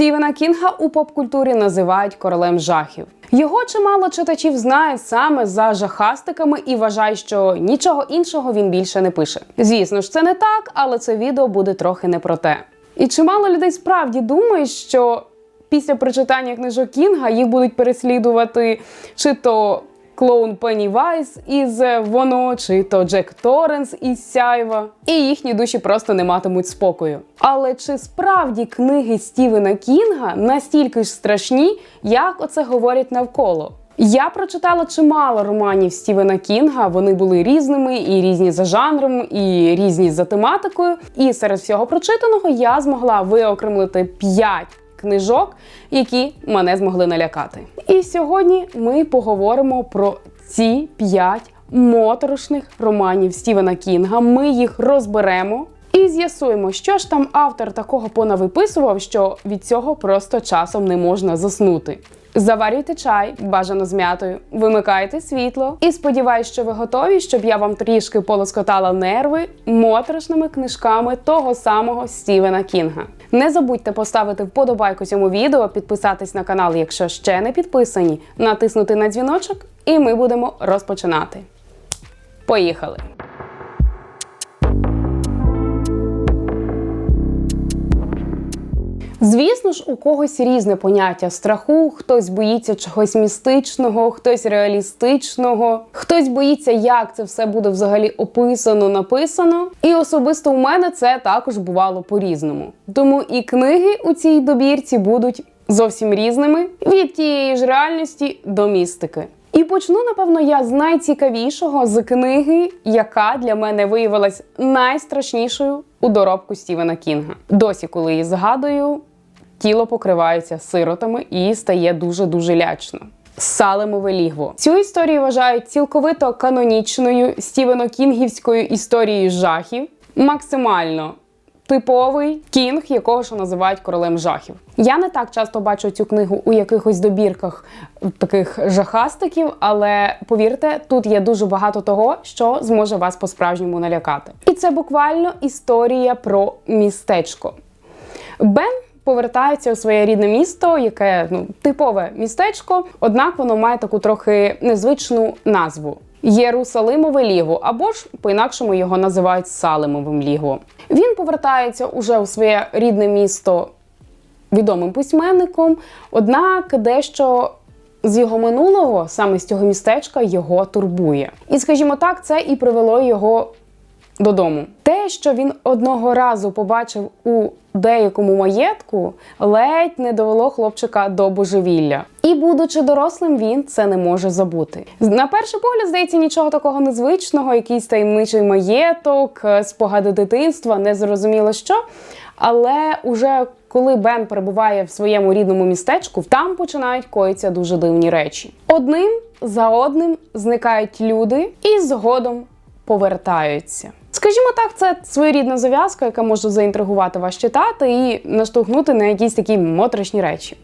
Стівена Кінга у поп-культурі називають королем жахів. Його чимало читачів знає саме за жахастиками і вважає, що нічого іншого він більше не пише. Звісно ж, це не так, але це відео буде трохи не про те. І чимало людей справді думають, що після прочитання книжок Кінга їх будуть переслідувати чи то клоун Пеннівайс із воно, чи то Джек Торренс із Сяйва, і їхні душі просто не матимуть спокою. Але чи справді книги Стівена Кінга настільки ж страшні, як оце говорять навколо? Я прочитала чимало романів Стівена Кінга. Вони були різними і різні за жанром, і різні за тематикою. І серед всього прочитаного я змогла виокремлити 5 книжок, які мене змогли налякати. І сьогодні ми поговоримо про ці 5 моторошних романів Стівена Кінга. Ми їх розберемо. І з'ясуємо, що ж там автор такого понавиписував, що від цього просто часом не можна заснути. Заварюйте чай, бажано з м'ятою, вимикайте світло і сподіваюсь, що ви готові, щоб я вам трішки полоскотала нерви моторошними книжками того самого Стівена Кінга. Не забудьте поставити вподобайку цьому відео, підписатись на канал, якщо ще не підписані, натиснути на дзвіночок, і ми будемо розпочинати. Поїхали! Звісно ж, у когось різне поняття страху, хтось боїться чогось містичного, хтось реалістичного, хтось боїться, як це все буде взагалі описано, написано. І особисто у мене це також бувало по-різному. Тому і книги у цій добірці будуть зовсім різними від тієї ж реальності до містики. І почну, напевно, я з найцікавішого з книги, яка для мене виявилась найстрашнішою у доробку Стівена Кінга. Досі, коли її згадую, тіло покривається сиротами і стає дуже дуже лячно. Салемове лігво. Цю історію вважають цілковито канонічною Стівено Кінгівською історією жахів, максимально типовий кінг, якого ж називають королем жахів. Я не так часто бачу цю книгу у якихось добірках таких жахастиків, але повірте, тут є дуже багато того, що зможе вас по-справжньому налякати. І це буквально історія про містечко. Бен повертається у своє рідне місто, яке ну типове містечко, однак воно має таку трохи незвичну назву. Єрусалимове ліго, або ж по-інакшому його називають Салимовим лігво. Він повертається уже у своє рідне місто відомим письменником, однак дещо з його минулого, саме з цього містечка, його турбує. І, скажімо так, це і привело його додому. Те, що він одного разу побачив у деякому маєтку, ледь не довело хлопчика до божевілля. І, будучи дорослим, він це не може забути. На перший погляд, здається, нічого такого незвичного, якийсь таємничий маєток, спогади дитинства, не зрозуміло що. Але уже коли Бен перебуває в своєму рідному містечку, там починають коїться дуже дивні речі. Одним за одним зникають люди і згодом повертаються. Скажімо так, це своєрідна зав'язка, яка може заінтригувати вас читати і наштовхнути на якісь такі моторошні речі.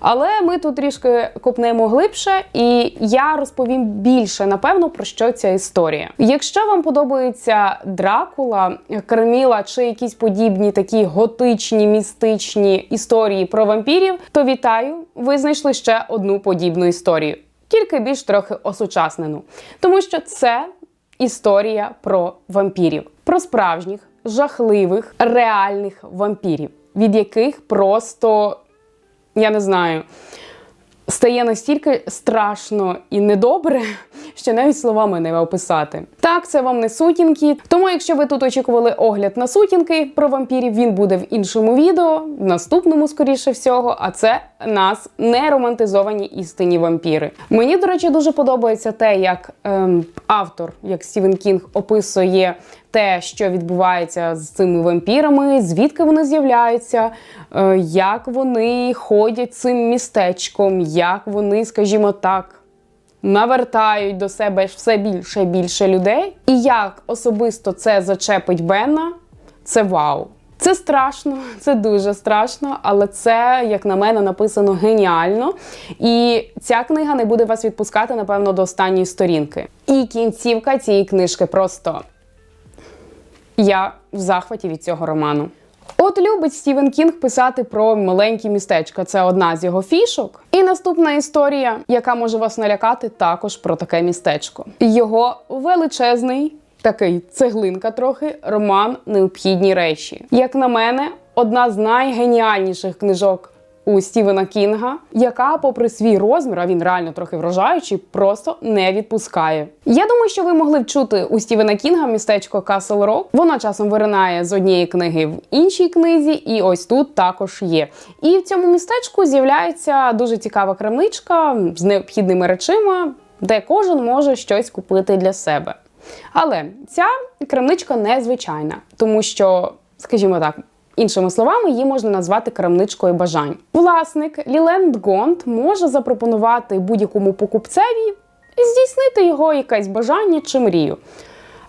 Але ми тут трішки копнемо глибше, і я розповім більше, напевно, про що ця історія. Якщо вам подобається Дракула, Керміла чи якісь подібні такі готичні містичні історії про вампірів, то вітаю! Ви знайшли ще одну подібну історію. Тільки більш трохи осучаснену, тому що це історія про вампірів, про справжніх, жахливих, реальних вампірів, від яких просто я не знаю. Стає настільки страшно і недобре, що навіть словами не описати. Так, це вам не сутінки. Тому, якщо ви тут очікували огляд на сутінки про вампірів, він буде в іншому відео, в наступному, скоріше всього. А це нас не романтизовані істинні вампіри. Мені, до речі, дуже подобається те, як ем, автор, як Стівен Кінг, описує. Те, що відбувається з цими вампірами, звідки вони з'являються, е, як вони ходять цим містечком, як вони, скажімо так, навертають до себе все більше і більше людей. І як особисто це зачепить Бена, це вау. Це страшно, це дуже страшно, але це, як на мене, написано геніально. І ця книга не буде вас відпускати, напевно, до останньої сторінки. І кінцівка цієї книжки просто. Я в захваті від цього роману. От любить Стівен Кінг писати про маленькі містечка. Це одна з його фішок. І наступна історія, яка може вас налякати, також про таке містечко. Його величезний, такий цеглинка трохи, роман Необхідні речі. Як на мене, одна з найгеніальніших книжок. У Стівена Кінга, яка, попри свій розмір, а він реально трохи вражаючий, просто не відпускає. Я думаю, що ви могли б чути у Стівена Кінга містечко Касл Рок. Воно часом виринає з однієї книги в іншій книзі, і ось тут також є. І в цьому містечку з'являється дуже цікава крамничка з необхідними речима, де кожен може щось купити для себе. Але ця крамничка незвичайна, тому що, скажімо так. Іншими словами, її можна назвати крамничкою бажань. Власник Ліленд Гонд може запропонувати будь-якому покупцеві здійснити його якесь бажання чи мрію.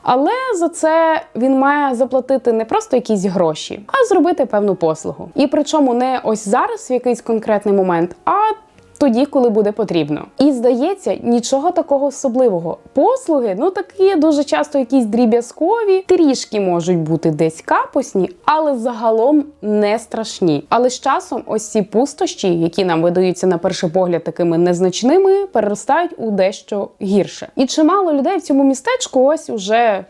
Але за це він має заплатити не просто якісь гроші, а зробити певну послугу. І причому не ось зараз в якийсь конкретний момент, а тоді, коли буде потрібно. І здається, нічого такого особливого. Послуги, ну такі дуже часто якісь дріб'язкові, трішки можуть бути десь капосні, але загалом не страшні. Але з часом ось ці пустощі, які нам видаються на перший погляд такими незначними, переростають у дещо гірше. І чимало людей в цьому містечку ось уже.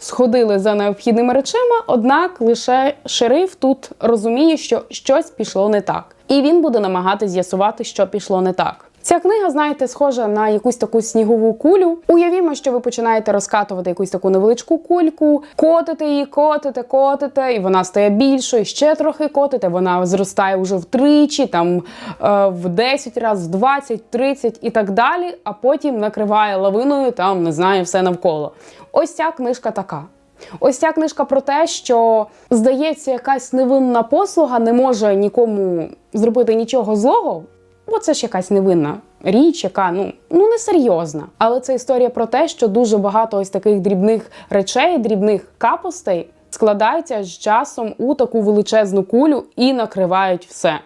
Сходили за необхідними речима, однак лише шериф тут розуміє, що щось пішло не так, і він буде намагатися з'ясувати, що пішло не так. Ця книга, знаєте, схожа на якусь таку снігову кулю. Уявімо, що ви починаєте розкатувати якусь таку невеличку кульку, котите її, котите, котите, і вона стає більшою, ще трохи котите. Вона зростає вже втричі, там е, в 10 разів, в 20, 30 і так далі. А потім накриває лавиною, там не знаю, все навколо. Ось ця книжка така. Ось ця книжка про те, що здається, якась невинна послуга не може нікому зробити нічого злого. Бо це ж якась невинна річ, яка ну ну несерйозна. Але це історія про те, що дуже багато ось таких дрібних речей, дрібних капостей складаються з часом у таку величезну кулю і накривають все.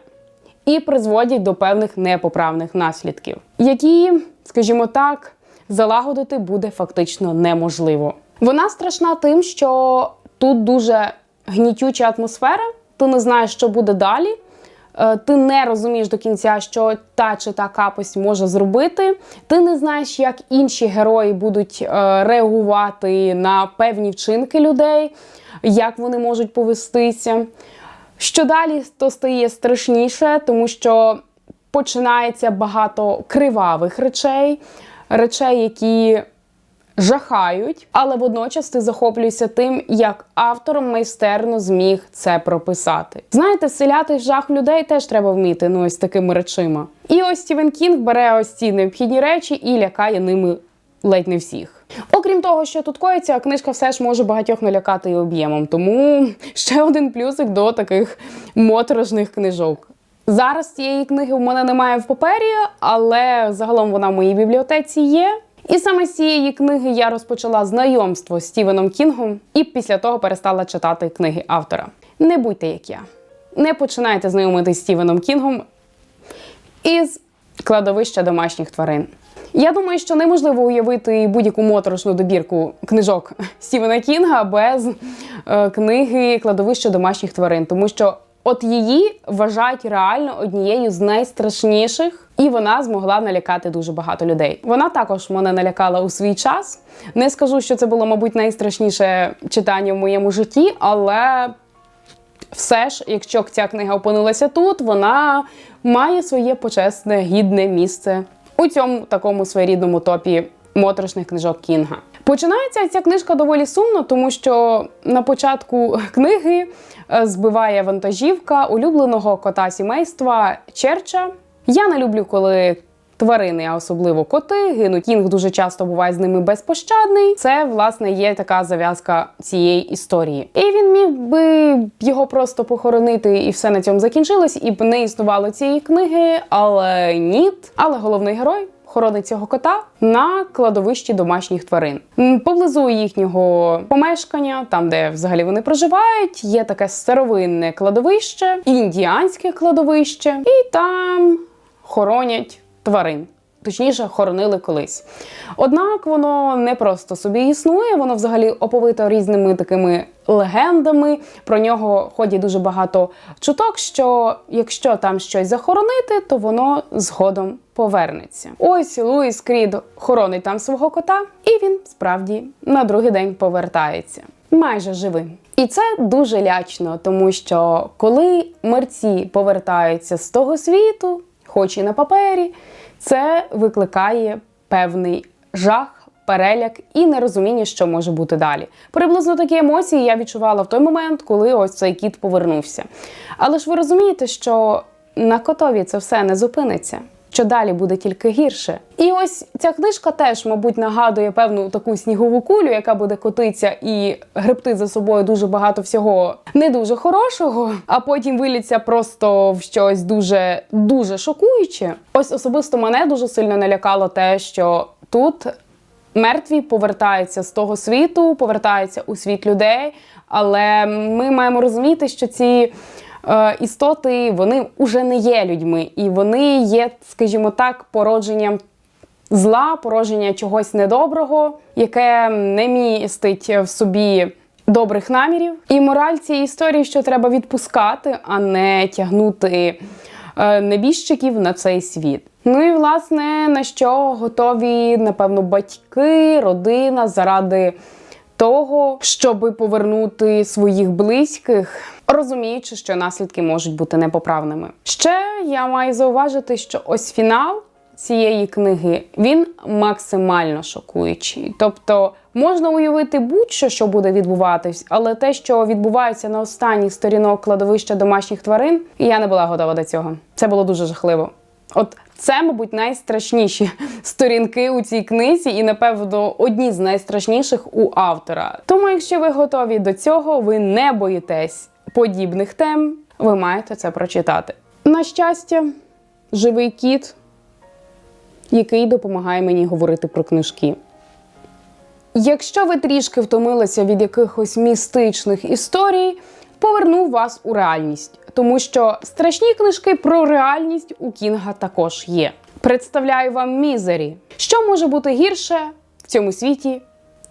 І призводять до певних непоправних наслідків, які, скажімо так, залагодити буде фактично неможливо. Вона страшна тим, що тут дуже гнітюча атмосфера, ти не знаєш, що буде далі. Е, ти не розумієш до кінця, що та чи та капость може зробити. Ти не знаєш, як інші герої будуть е, реагувати на певні вчинки людей, як вони можуть повестися. Що далі, то стає страшніше, тому що починається багато кривавих речей, речей, які жахають, але водночас ти захоплюєшся тим, як автор майстерно зміг це прописати. Знаєте, селяти жах людей теж треба вміти ну ось такими речима. І ось Стівен Кінг бере ось ці необхідні речі і лякає ними ледь не всіх. Окрім того, що тут коїться, книжка все ж може багатьох налякати і об'ємом. Тому ще один плюсик до таких моторошних книжок. Зараз цієї книги в мене немає в папері, але загалом вона в моїй бібліотеці є. І саме з цієї книги я розпочала знайомство з Стівеном Кінгом і після того перестала читати книги автора. Не будьте як я. Не починайте знайомитись з Стівеном Кінгом із кладовища домашніх тварин. Я думаю, що неможливо уявити будь-яку моторошну добірку книжок Стівена Кінга без е, книги Кладовище домашніх тварин, тому що от її вважають реально однією з найстрашніших, і вона змогла налякати дуже багато людей. Вона також мене налякала у свій час. Не скажу, що це було, мабуть, найстрашніше читання в моєму житті, але. Все ж, якщо ця книга опинилася тут, вона має своє почесне гідне місце у цьому такому своєрідному топі моторошних книжок Кінга. Починається ця книжка доволі сумно, тому що на початку книги збиває вантажівка улюбленого кота сімейства Черча. Я не люблю, коли тварини, а особливо коти, гинуть. Кінг дуже часто буває з ними безпощадний. Це, власне, є така зав'язка цієї історії. І він міг би його просто похоронити, і все на цьому закінчилось, і б не існувало цієї книги, але ні. Але головний герой. Хоронить цього кота на кладовищі домашніх тварин. Поблизу їхнього помешкання, там де взагалі вони проживають, є таке старовинне кладовище, індіанське кладовище, і там хоронять тварин. точніше, хоронили колись. Однак воно не просто собі існує, воно взагалі оповито різними такими легендами. Про нього ходять дуже багато чуток, що якщо там щось захоронити, то воно згодом повернеться. Ось Луїс Крід хоронить там свого кота, і він справді на другий день повертається. Майже живим. І це дуже лячно, тому що коли мерці повертаються з того світу, хоч і на папері, це викликає певний жах, переляк і нерозуміння, що може бути далі. Приблизно такі емоції я відчувала в той момент, коли ось цей кіт повернувся. Але ж ви розумієте, що на котові це все не зупиниться. Що далі буде тільки гірше. І ось ця книжка теж, мабуть, нагадує певну таку снігову кулю, яка буде котитися і гребти за собою дуже багато всього не дуже хорошого, а потім виліться просто в щось дуже дуже шокуюче. Ось особисто мене дуже сильно налякало те, що тут мертві повертаються з того світу, повертаються у світ людей. Але ми маємо розуміти, що ці істоти вони вже не є людьми, і вони є, скажімо так, породженням зла, породження чогось недоброго, яке не містить в собі. Добрих намірів і мораль цієї історії, що треба відпускати, а не тягнути е, небіжчиків на цей світ. Ну і власне на що готові, напевно, батьки, родина заради того, щоб повернути своїх близьких, розуміючи, що наслідки можуть бути непоправними. Ще я маю зауважити, що ось фінал. Цієї книги він максимально шокуючий. Тобто можна уявити будь-що, що буде відбуватись, але те, що відбувається на останніх сторінок кладовища домашніх тварин, я не була готова до цього. Це було дуже жахливо. От це, мабуть, найстрашніші сторінки у цій книзі, і, напевно, одні з найстрашніших у автора. Тому, якщо ви готові до цього, ви не боїтесь подібних тем, ви маєте це прочитати. На щастя, живий кіт, який допомагає мені говорити про книжки. Якщо ви трішки втомилися від якихось містичних історій, поверну вас у реальність, тому що страшні книжки про реальність у Кінга також є. Представляю вам мізері. Що може бути гірше в цьому світі,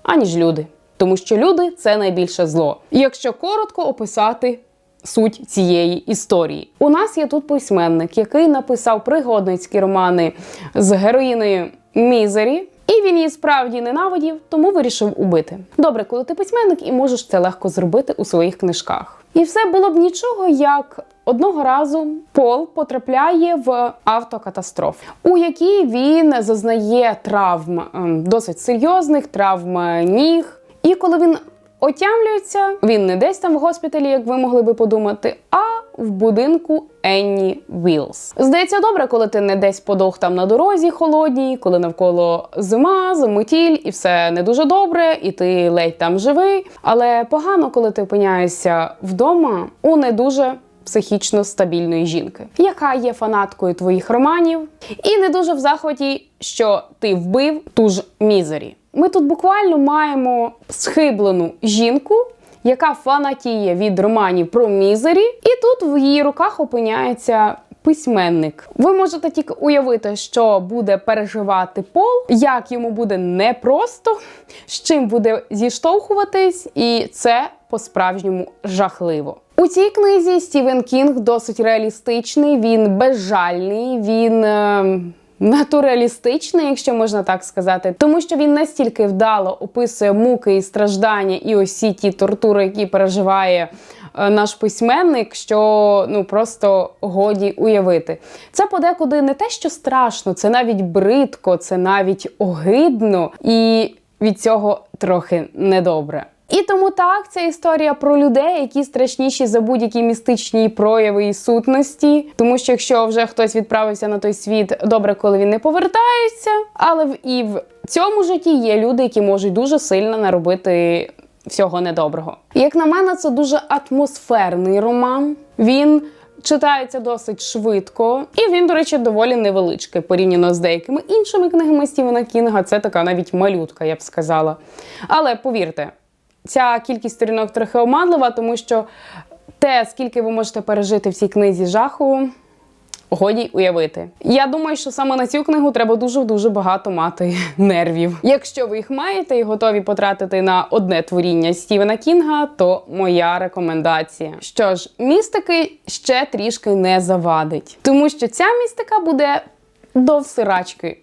аніж люди? Тому що люди це найбільше зло. Якщо коротко описати суть цієї історії, у нас є тут письменник, який написав пригодницькі романи з героїною Мізері. І він її справді ненавидів, тому вирішив убити. Добре, коли ти письменник і можеш це легко зробити у своїх книжках. І все було б нічого, як одного разу Пол потрапляє в автокатастрофу, у якій він зазнає травм ем, досить серйозних, травм ніг. І коли він отямлюється, він не десь там в госпіталі, як ви могли би подумати, а в будинку Енні Вілс. Здається, добре, коли ти не десь подох там на дорозі холодній, коли навколо зима, заметіль, і все не дуже добре, і ти ледь там живий. Але погано, коли ти опиняєшся вдома у не дуже. Психічно стабільної жінки, яка є фанаткою твоїх романів, і не дуже в захваті, що ти вбив ту ж мізері. Ми тут буквально маємо схиблену жінку, яка фанатіє від романів про мізері, і тут в її руках опиняється. Письменник, ви можете тільки уявити, що буде переживати Пол, як йому буде непросто, з чим буде зіштовхуватись, і це по-справжньому жахливо. У цій книзі Стівен Кінг досить реалістичний, він безжальний, він. Е натуралістичний, якщо можна так сказати, тому що він настільки вдало описує муки і страждання, і осі ті тортури, які переживає. Е, наш письменник, що ну просто годі уявити. Це подекуди не те, що страшно, це навіть бридко, це навіть огидно, і від цього трохи недобре. І тому так ця історія про людей, які страшніші за будь-які містичні прояви і сутності. Тому що якщо вже хтось відправився на той світ, добре, коли він не повертається. Але в і в цьому житті є люди, які можуть дуже сильно наробити всього недоброго. Як на мене, це дуже атмосферний роман. Він. Читається досить швидко, і він, до речі, доволі невеличкий порівняно з деякими іншими книгами Стівена Кінга. Це така навіть малютка, я б сказала. Але повірте, ця кількість сторінок трохи оманлива, тому що те, скільки ви можете пережити в цій книзі жаху, годі уявити. Я думаю, що саме на цю книгу треба дуже дуже багато мати нервів. Якщо ви їх маєте і готові потратити на одне творіння Стівена Кінга, то моя рекомендація. Що ж, містики ще трішки не завадить, тому що ця містика буде до всирачки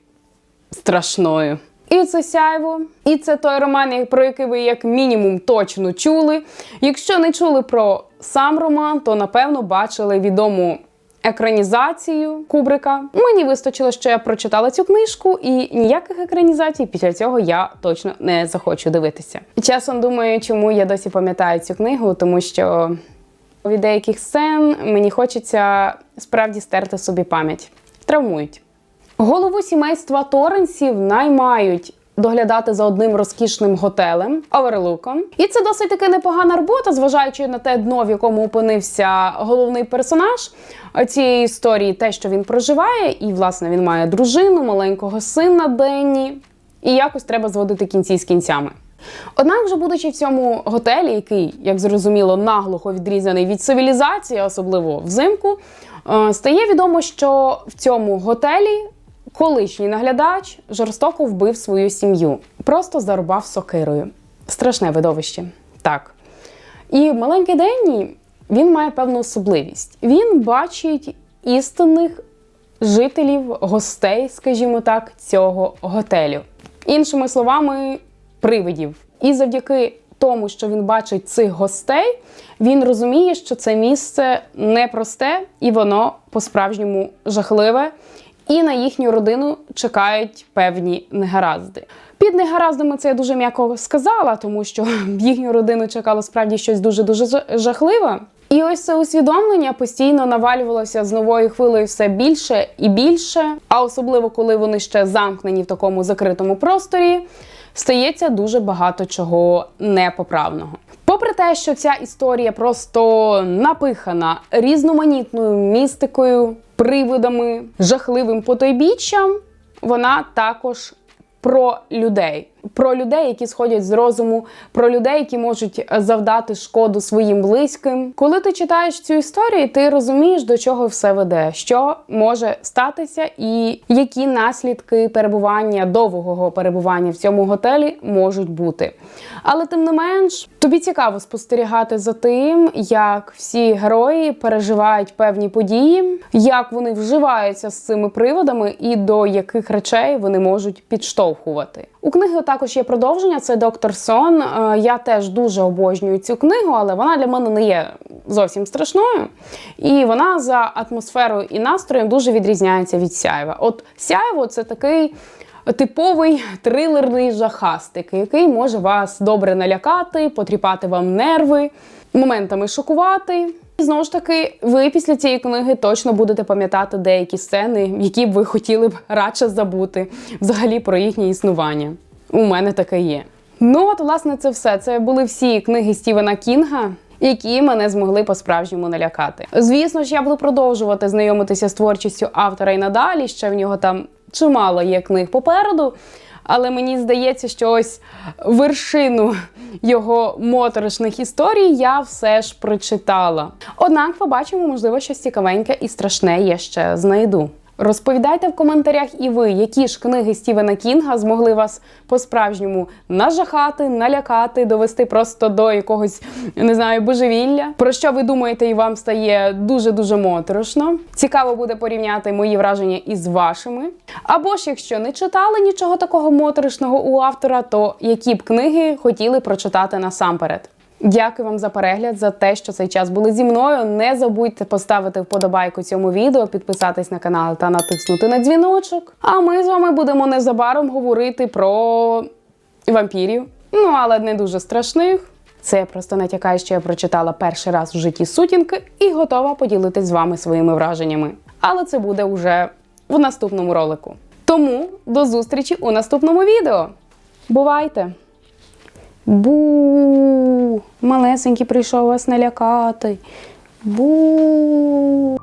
страшною. І це сяйво, і це той роман, про який ви як мінімум точно чули. Якщо не чули про сам роман, то напевно бачили відому екранізацію Кубрика. Мені вистачило, що я прочитала цю книжку, і ніяких екранізацій після цього я точно не захочу дивитися. Часом думаю, чому я досі пам'ятаю цю книгу, тому що від деяких сцен мені хочеться справді стерти собі пам'ять. Травмують. Голову сімейства Торренсів наймають доглядати за одним розкішним готелем оверлуком. І це досить таки непогана робота, зважаючи на те дно, в якому опинився головний персонаж цієї історії, те, що він проживає, і власне він має дружину, маленького сина Денні, і якось треба зводити кінці з кінцями. Однак, вже будучи в цьому готелі, який, як зрозуміло, наглухо відрізаний від цивілізації, особливо взимку, е, стає відомо, що в цьому готелі колишній наглядач жорстоко вбив свою сім'ю, просто зарубав сокирою. Страшне видовище. Так. І маленький Денні він має певну особливість. Він бачить істинних жителів, гостей, скажімо так, цього готелю. Іншими словами, привидів. І завдяки тому, що він бачить цих гостей, він розуміє, що це місце непросте і воно по-справжньому жахливе. І на їхню родину чекають певні негаразди. Під негараздами це я дуже м'яко сказала, тому що їхню родину чекало справді щось дуже дуже жахливе. І ось це усвідомлення постійно навалювалося з новою хвилею все більше і більше. А особливо коли вони ще замкнені в такому закритому просторі, стається дуже багато чого непоправного. Попри те, що ця історія просто напихана різноманітною містикою, привидами, жахливим потойбіччям, вона також про людей, про людей, які сходять з розуму, про людей, які можуть завдати шкоду своїм близьким. Коли ти читаєш цю історію, ти розумієш, до чого все веде, що може статися, і які наслідки перебування довгого перебування в цьому готелі можуть бути. Але тим не менш, тобі цікаво спостерігати за тим, як всі герої переживають певні події, як вони вживаються з цими приводами і до яких речей вони можуть підштовхувати. У книги також є продовження. Це доктор Сон. Е, я теж дуже обожнюю цю книгу, але вона для мене не є зовсім страшною. І вона за атмосферою і настроєм дуже відрізняється від сяєва. От сяєво це такий типовий трилерний жахастик, який може вас добре налякати, потріпати вам нерви, моментами шокувати. Знову ж таки, ви після цієї книги точно будете пам'ятати деякі сцени, які б ви хотіли б радше забути взагалі про їхнє існування. У мене таке є. Ну от, власне, це все. Це були всі книги Стівена Кінга. Які мене змогли по-справжньому налякати. Звісно ж, я буду продовжувати знайомитися з творчістю автора і надалі. Ще в нього там чимало є книг попереду. Але мені здається, що ось вершину його моторошних історій я все ж прочитала. Однак побачимо, можливо, щось цікавеньке і страшне я ще знайду. Розповідайте в коментарях і ви, які ж книги Стівена Кінга змогли вас по-справжньому нажахати, налякати, довести просто до якогось не знаю божевілля. Про що ви думаєте, і вам стає дуже дуже моторошно. Цікаво буде порівняти мої враження із вашими. Або ж, якщо не читали нічого такого моторошного у автора, то які б книги хотіли прочитати насамперед. Дякую вам за перегляд, за те, що цей час були зі мною. Не забудьте поставити вподобайку цьому відео, підписатись на канал та натиснути на дзвіночок. А ми з вами будемо незабаром говорити про вампірів. Ну, але не дуже страшних. Це просто натякає, що я прочитала перший раз в житті сутінки і готова поділитись з вами своїми враженнями. Але це буде вже в наступному ролику. Тому до зустрічі у наступному відео. Бувайте! Бу, малесенький прийшов вас налякати. Бу.